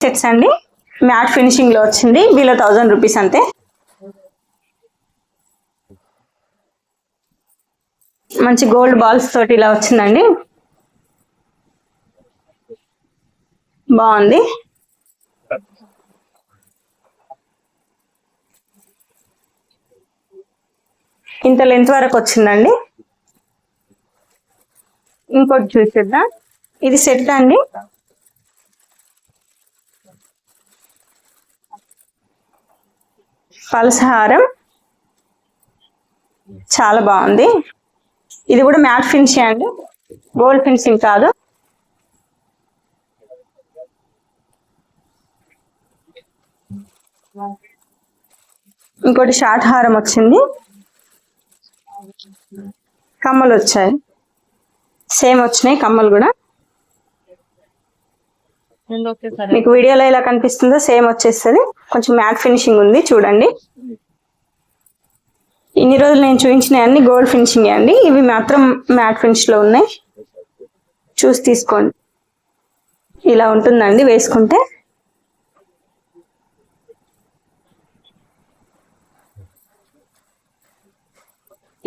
Sets అండి. Mat ఫినిషింగ్లో వచ్చింది. Below thousand rupees అంతే. మంచి గోల్డ్ బాల్స్ తోటి ఇలా వచ్చిందండి. బాగుంది. ఇంత లెంత్ వరకు వచ్చిందండి. ఇంకోటి చూసేద్దాం. ఇది సెట్ అండి. పలసహారం చాలా బాగుంది. ఇది కూడా మ్యాట్ ఫినిషింగ్ అండి గోల్డ్ ఫినిషింగ్ కాదు. ఇంకోటి షార్ట్ హారం వచ్చింది. కమ్మలు వచ్చాయి. సేమ్ వచ్చినాయి కమ్మలు కూడా. మీకు వీడియోలో ఎలా కనిపిస్తుందో సేమ్ వచ్చేస్తుంది. కొంచెం మ్యాట్ ఫినిషింగ్ ఉంది చూడండి. ఇన్ని రోజులు నేను చూపించిన అన్ని గోల్డ్ ఫినిషింగ్ అండి. ఇవి మాత్రం మ్యాట్ ఫినిష్లో ఉన్నాయి. చూసి తీసుకోండి. ఇలా ఉంటుందండి వేసుకుంటే.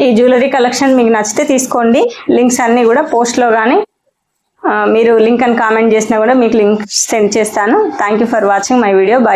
ఈ జ్యువెలరీ కలెక్షన్ మీకు నచ్చితే తీసుకోండి. లింక్స్ అన్నీ కూడా పోస్ట్లో కానీ మీరు లింక్ అని కామెంట్ చేసినా కూడా మీకు లింక్ సెండ్ చేస్తాను. Thank you for watching my video bye